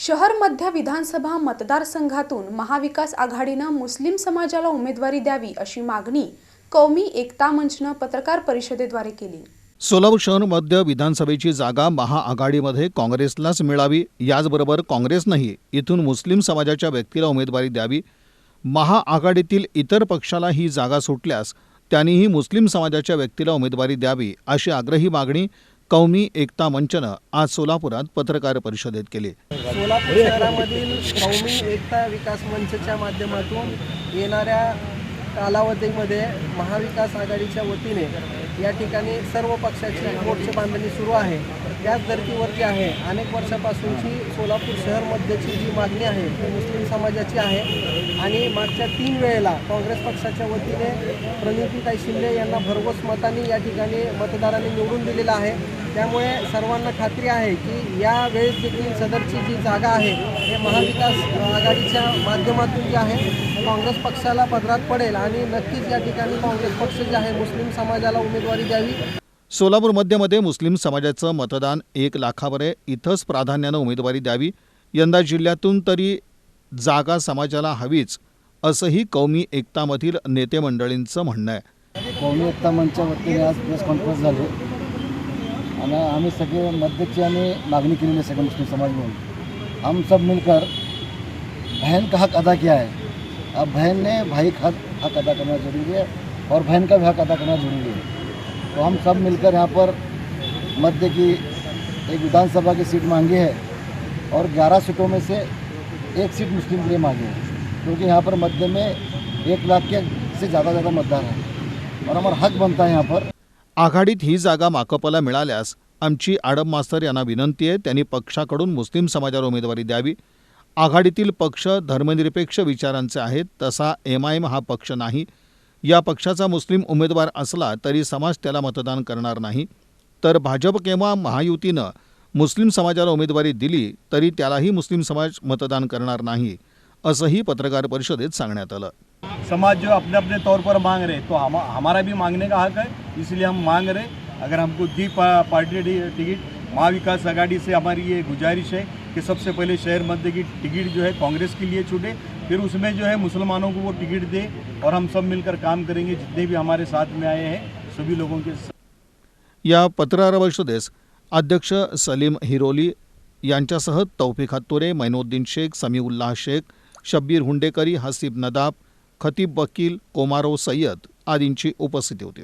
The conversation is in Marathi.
शहर मध्य विधानसभा मतदारसंघातून महाविकास आघाडीनं मुस्लिम समाजाला उमेदवारी द्यावी अशी मागणी कौमी एकता मंचनं पत्रकार परिषदेद्वारे केली. सोलापूर शहर मध्य विधानसभेची जागा महाआघाडीमध्ये काँग्रेसलाच मिळावी याचबरोबर काँग्रेसनंही इथून मुस्लिम समाजाच्या व्यक्तीला उमेदवारी द्यावी महाआघाडीतील इतर पक्षाला ही जागा सुटल्यास त्यांनीही मुस्लिम समाजाच्या व्यक्तीला उमेदवारी द्यावी अशी आग्रही मागणी कौमी एकता मंचनं आज सोलापुरात पत्रकार परिषदेत केली. सोलापूर शहरामधील कौमी एकता विकास मंचच्या माध्यमातून येणाऱ्या कालावधीमध्ये महाविकास आघाडीच्या वतीने या ठिकाणी सर्व पक्षाची मोर्चे बांधणी सुरू आहे. त्याच धर्तीवरती आहे. अनेक वर्षापासूनची सोलापूर शहर मध्यची जी मागणी आहे ती मुस्लिम समाजाची आहे. आणि मागच्या तीन वेळेला काँग्रेस पक्षाच्या वतीने प्रणितीताई शिंदे यांना भरघोस मतांनी या ठिकाणी मतदारांनी निवडून दिलेलं आहे. त्यामुळे सर्वांना खात्री आहे की या वेळेस देखील सदरची जी जागा आहे हे महाविकास आघाडीच्या माध्यमातून जी आहे काँग्रेस पक्षाला पदरात पडेल. आणि नक्कीच या ठिकाणी काँग्रेस पक्ष जे आहे मुस्लिम समाजाला उमेदवारी द्यावी. सोलापूर मध्यमध्ये मुस्लिम समाजाचं मतदान एक लाखावर आहे. इथंच प्राधान्यानं उमेदवारी द्यावी. यंदा जिल्ह्यातून तरी जागा समाजाला हवीच असंही कौमी एकतामधील नेते मंडळींचं म्हणणं आहे. कौमी एकता मंचच्या वतीने आज प्रेस कॉन्फरन्स झाली. आणि आम्ही सगळे मध्यची आम्ही मागणी केलेली आहे सगळे मुस्लिम समाज म्हणून. हम सब मिलकर बहन का हक अदा किया है? अब बहन ने भाई का हक हक अदा करना जरूरी है और बहन का भी हक अदा करना जरूरी है. तो हम सब मिलकर यहाँ पर मध्य की एक विधानसभा की सीट मांगी है और 11 सीटों में से एक सीट मुस्लिम के लिए मांगी है क्योंकि यहाँ पर मध्य में एक लाख के से ज़्यादा ज़्यादा मतदान है और हमारा हक बनता है यहाँ पर। आघाडीत ही जागा माकपला मिळाल्यास आमची आडम मास्तर यांना विनंती आहे त्यांनी पक्षाकडून मुस्लिम समाजाला उमेदवारी द्यावी. आघाडीतील पक्ष धर्मनिरपेक्ष विचारांचे आहेत तसा एम आय एम हा पक्ष नाही. या पक्षाचा मुस्लिम उमेदवार असला तरी समाज त्याला मतदान करणार नाही. तर भाजप किंवा महायुतीनं मुस्लिम समाजाला उमेदवारी दिली तरी त्यालाही मुस्लिम समाज मतदान करणार नाही असंही पत्रकार परिषदेत सांगण्यात आलं. समाज जो अपने अपने तौर पर मांग रहे तो हम हमारा भी मांगने का हक है इसलिए हम मांग रहे अगर हमको दी पा, पार्टी टिकट महाविकास आघाड़ी से हमारी ये गुजारिश है कि सबसे पहले शहर मध्य की टिकट जो है कांग्रेस के लिए छूटे फिर उसमें जो है मुसलमानों को वो टिकट दे और हम सब मिलकर काम करेंगे जितने भी हमारे साथ में आए हैं सभी लोगों के या पत्रकार परिषदेस अध्यक्ष सलीम हिरोली यांच्यासह तौफिक हत्तोरे मैनोद्दीन शेख समीउल्लाह शेख शब्बीर हुंडेकरी हसीब नदाब खतीब वकील कोमारो सय्यद आदींची उपस्थिती होती.